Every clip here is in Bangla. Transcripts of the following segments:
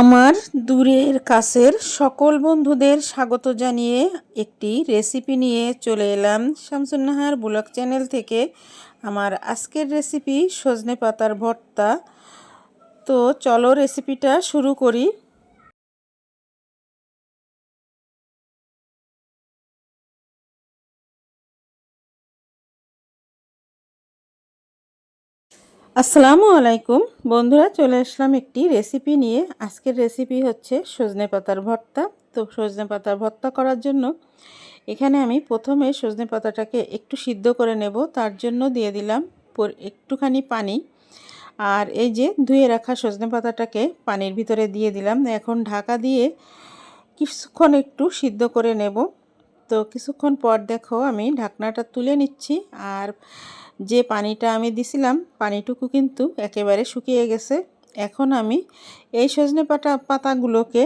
আমার দূরের কাছের সকল বন্ধুদের স্বাগত জানিয়ে একটি রেসিপি নিয়ে চলে এলাম শামসুন্নাহার ব্লগ চ্যানেল থেকে। আমার আজকের রেসিপি সজনে পাতার ভর্তা। তো চলো রেসিপিটা শুরু করি। আসসালামু আলাইকুম। বন্ধুরা, চলে আসলাম একটি রেসিপি নিয়ে। আজকের রেসিপি হচ্ছে সজনে পাতার ভর্তা। তো সজনে পাতার ভর্তা করার জন্য এখানে আমি প্রথমে সজনে পাতাটাকে একটু সিদ্ধ করে নেব। তার জন্য দিয়ে দিলাম একটুখানি পানি। আর এই যে ধুয়ে রাখা সজনে পাতাটাকে পানির ভিতরে দিয়ে দিলাম। এখন ঢাকা দিয়ে কিছুক্ষণ একটু সিদ্ধ করে নেব। তো কিছুক্ষণ পর দেখো আমি ঢাকনাটা তুলে নিচ্ছি। আর যে পানিটা আমি দিছিলাম, পানিটুকু কিন্তু একেবারে শুকিয়ে গেছে। এখন আমি এই সজনে পাতা পাতাগুলোকে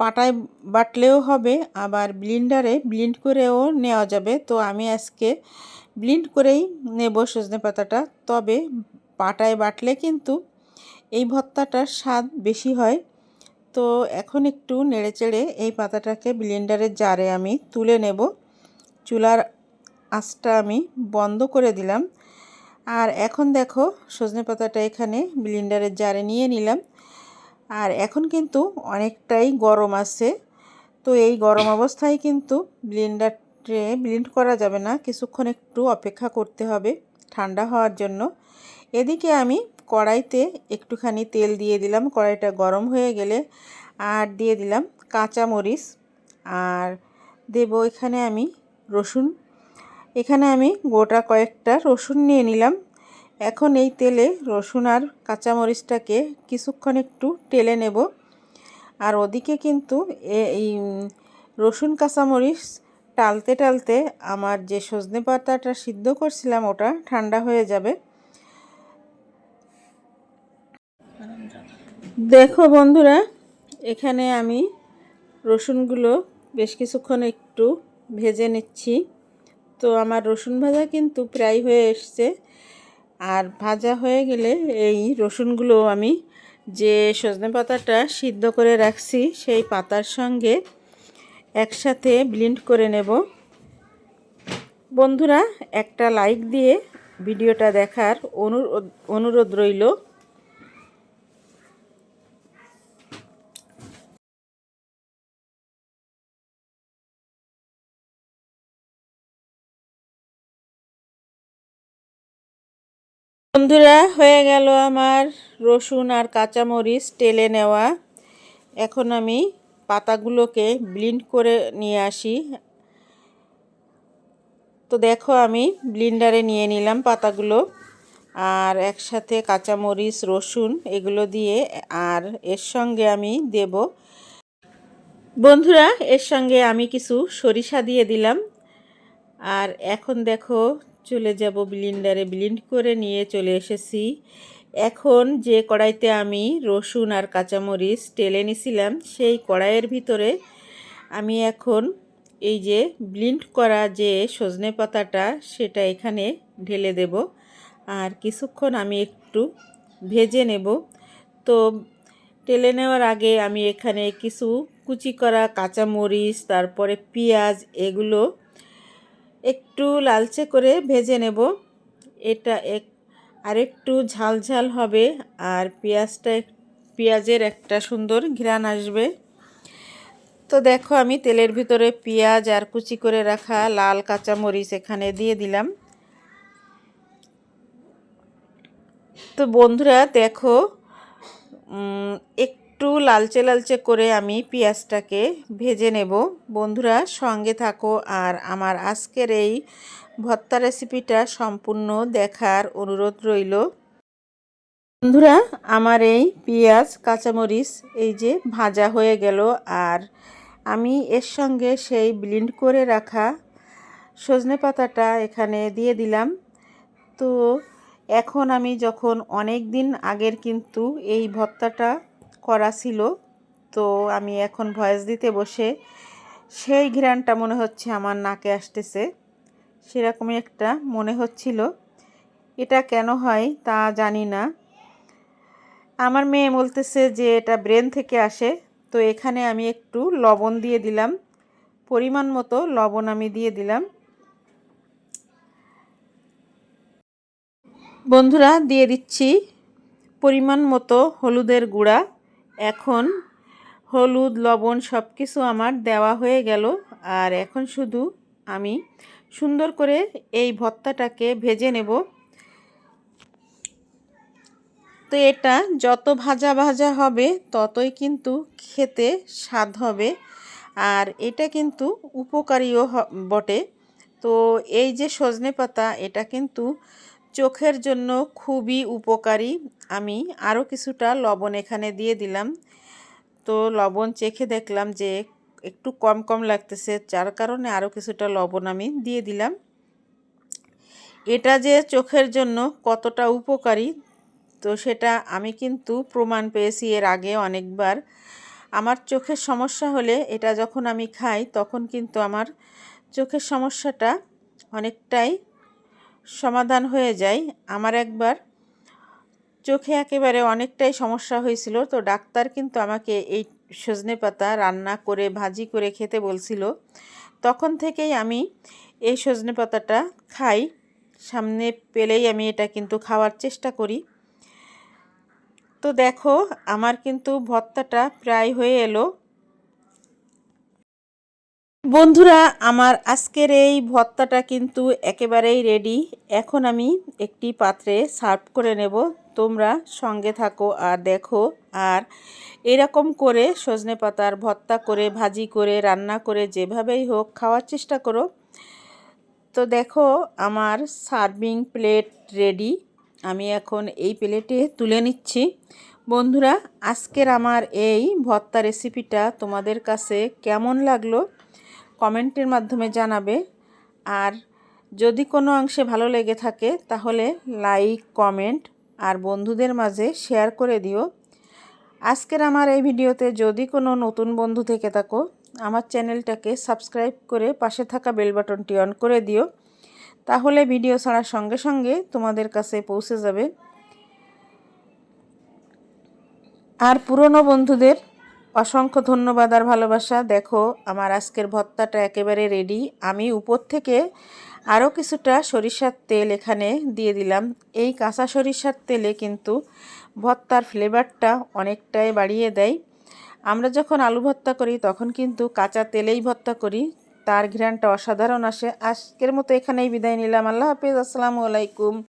পাটায় বাটলেও হবে, আবার ব্লিন্ডারে ব্লিন্ড করেও নেওয়া যাবে। তো আমি আজকে ব্লিন্ড করেই নেব সজনে পাতাটা। তবে পাটায় বাটলে কিন্তু এই ভর্তাটার স্বাদ বেশি হয়। তো এখন একটু নেড়েচেড়ে এই পাতাটাকে ব্লিন্ডারের জারে আমি তুলে নেব। চুলার আঁচটা আমি বন্ধ করে দিলাম। আর এখন দেখো সজনে পাতাটা এখানে ব্লিন্ডারের জারে নিয়ে নিলাম। আর এখন কিন্তু অনেকটাই গরম আছে। তো এই গরম অবস্থায় কিন্তু ব্লিন্ডারে ব্লিন্ড করা যাবে না। কিছুক্ষণ একটু অপেক্ষা করতে হবে ঠান্ডা হওয়ার জন্য। এদিকে আমি কড়াইতে একটুখানি তেল দিয়ে দিলাম। কড়াইটা গরম হয়ে গেলে আর দিয়ে দিলাম কাঁচা মরিচ আর দেব এখানে আমি রসুন এখানে আমি গোটা কয়েকটা রসুন নিয়ে নিলাম। এখন এই তেলে রসুন আর কাঁচামরিচটাকে কিছুক্ষণ একটু টেলে নেব। আর ওদিকে কিন্তু এই রসুন কাঁচামরিচ টালতে টালতে আমার যে সজনে পাতাটা সিদ্ধ করছিলাম ওটা ঠান্ডা হয়ে যাবে। দেখো বন্ধুরা, এখানে আমি রসুনগুলো বেশ কিছুক্ষণ একটু ভেজে নিচ্ছি। তো আমার রসুন ভাজা কিন্তু প্রায় হয়ে এসছে। আর ভাজা হয়ে গেলে এই রসুনগুলো আমি যে সজনে পাতাটা সিদ্ধ করে রাখছি, সেই পাতার সঙ্গে একসাথে ব্লিন্ড করে নেব। বন্ধুরা, একটা লাইক দিয়ে ভিডিওটা দেখার অনুরোধ অনুরোধ রইল। বন্ধুরা, হয়ে গেল আমার রসুন আর কাঁচামরিচ টেলে নেওয়া। এখন আমি পাতাগুলোকে ব্লিন্ড করে নিয়ে আসি। তো দেখো, আমি ব্লিন্ডারে নিয়ে নিলাম পাতাগুলো। আর একসাথে কাঁচামরিচ, রসুন এগুলো দিয়ে, আর এর সঙ্গে আমি দেব। বন্ধুরা, এর সঙ্গে আমি কিছু সরিষা দিয়ে দিলাম। আর এখন দেখো চলে যাব ব্লিন্ডারে ব্লিন্ড করে নিয়ে চলে এসেছি। এখন যে কড়াইতে আমি রসুন আর কাঁচামরিচ টেলে নিছিলাম, সেই কড়াইয়ের ভিতরে আমি এখন এই যে ব্লিন্ড করা যে সজনে পাতাটা, সেটা এখানে ঢেলে দেব। আর কিছুক্ষণ আমি একটু ভেজে নেব। তো টেলে নেওয়ার আগে আমি এখানে কিছু কুচি করা কাঁচামরিচ, তারপরে পেঁয়াজ, এগুলো একটু লালচে করে ভেজে নেব। এটা এক আরেকটু ঝাল ঝাল হবে আর পেঁয়াজটা পেঁয়াজের একটা সুন্দর ঘ্রাণ আসবে। তো দেখো আমি তেলের ভিতরে পেঁয়াজ আর কুচি করে রাখা লাল কাঁচা মরিচ এখানে দিয়ে দিলাম। তো বন্ধুরা দেখো এক একটু লালচে লালচে করে আমি পেঁয়াজটাকে ভেজে নেব। বন্ধুরা, সঙ্গে থাকো আর আমার আজকের এই ভর্তা রেসিপিটা সম্পূর্ণ দেখার অনুরোধ রইল। বন্ধুরা, আমার এই পেঁয়াজ, কাঁচামরিচ এই যে ভাজা হয়ে গেল আর আমি এর সঙ্গে সেই ব্লিন্ড করে রাখা সজনে পাতাটা এখানে দিয়ে দিলাম। তো এখন আমি যখন অনেক দিন আগের কিন্তু এই ভর্তাটা করা ছিল। তো আমি এখন ভয়েস দিতে বসে সেই ঘ্রাণটা মনে হচ্ছে আমার নাকে আসতেছে। সেরকমই একটা মনে হচ্ছিল। এটা কেন হয় তা জানি না। আমার মেয়ে বলতেছে যে এটা ব্রেন থেকে আসে। তো এখানে আমি একটু লবণ দিয়ে দিলাম। পরিমাণ মতো লবণ আমি দিয়ে দিলাম। বন্ধুরা, দিয়ে দিচ্ছি পরিমাণ মতো হলুদের গুঁড়া। এখন হলুদ, লবণ সব কিছু আমার দেওয়া হয়ে গেল। আর এখন শুধু আমি সুন্দর করে এই ভর্তাটাকে ভেজে নেব। তো এটা যত ভাজা ভাজা হবে, ততই কিন্তু খেতে স্বাদ হবে। আর এটা কিন্তু উপকারীও বটে। তো এই যে সজনে পাতা, এটা কিন্তু চোখের জন্য খুবই উপকারী। আমি আরও কিছুটা লবণ এখানে দিয়ে দিলাম। তো লবণ চেখে দেখলাম যে একটু কম কম লাগতেছে, যার কারণে আরও কিছুটা লবণ আমি দিয়ে দিলাম। এটা যে চোখের জন্য কতটা উপকারী, তো সেটা আমি কিন্তু প্রমাণ পেয়েছি এর আগে অনেকবার। আমার চোখের সমস্যা হলে এটা যখন আমি খাই, তখন কিন্তু আমার চোখের সমস্যাটা অনেকটাই সমাধান হয়ে যায়। আমার একবার চোখে একেবারে অনেকটাই সমস্যা হয়েছিল, তো ডাক্তার কিন্তু আমাকে এই সজনে পাতা রান্না করে, ভাজি করে খেতে বলছিল। তখন থেকেই আমি এই সজনে পাতাটা খাই। সামনে পেলেই আমি এটা কিন্তু খাওয়ার চেষ্টা করি। তো দেখো, আমার কিন্তু ভর্তাটা প্রায় হয়ে এলো। বন্ধুরা, আমার আজকের এই ভর্তাটা কিন্তু একেবারেই রেডি এখন আমি একটি পাত্রে সার্ভ করে নেব। তোমরা সঙ্গে থাকো আর দেখো। আর এরকম করে সজনে পাতার ভর্তা করে, ভাজি করে, রান্না করে যেভাবেই হোক খাওয়ার চেষ্টা করো। তো দেখো, আমার সার্ভিং প্লেট রেডি আমি এখন এই প্লেটে তুলে নিচ্ছি। বন্ধুরা, আজকের আমার এই ভর্তা রেসিপিটা তোমাদের কাছে কেমন লাগল? কমেন্টের মাধ্যমে জানাবে। আর যদি কোনো অংশে ভালো লেগে থাকে, তাহলে লাইক, কমেন্ট আর বন্ধুদের মাঝে শেয়ার করে দিও। আজকের আমার এই ভিডিওতে যদি কোনো নতুন বন্ধু থেকে থাকো, আমার চ্যানেলটাকে সাবস্ক্রাইব করে পাশে থাকা বেল বাটনটি অন করে দিও। তাহলে ভিডিও ছাড়ার সঙ্গে সঙ্গে তোমাদের কাছে পৌঁছে যাবে। আর পুরনো বন্ধুদের অসংখ্য ধন্যবাদ আর ভালোবাসা। দেখো, আমার আজকের ভত্তাটা একেবারে রেডি আমি উপর থেকে আরও কিছুটা সরিষার তেল এখানে দিয়ে দিলাম। এই কাঁচা সরিষার তেলে কিন্তু ভত্তার ফ্লেভারটা অনেকটাই বাড়িয়ে দেয়। আমরা যখন আলু ভর্তা করি, তখন কিন্তু কাঁচা তেলেই ভর্তা করি। তার ঘ্রাণটা অসাধারণ আসে। আজকের মতো এখানেই বিদায় নিলাম। আল্লাহ হাফিজ। আসসালামু আলাইকুম।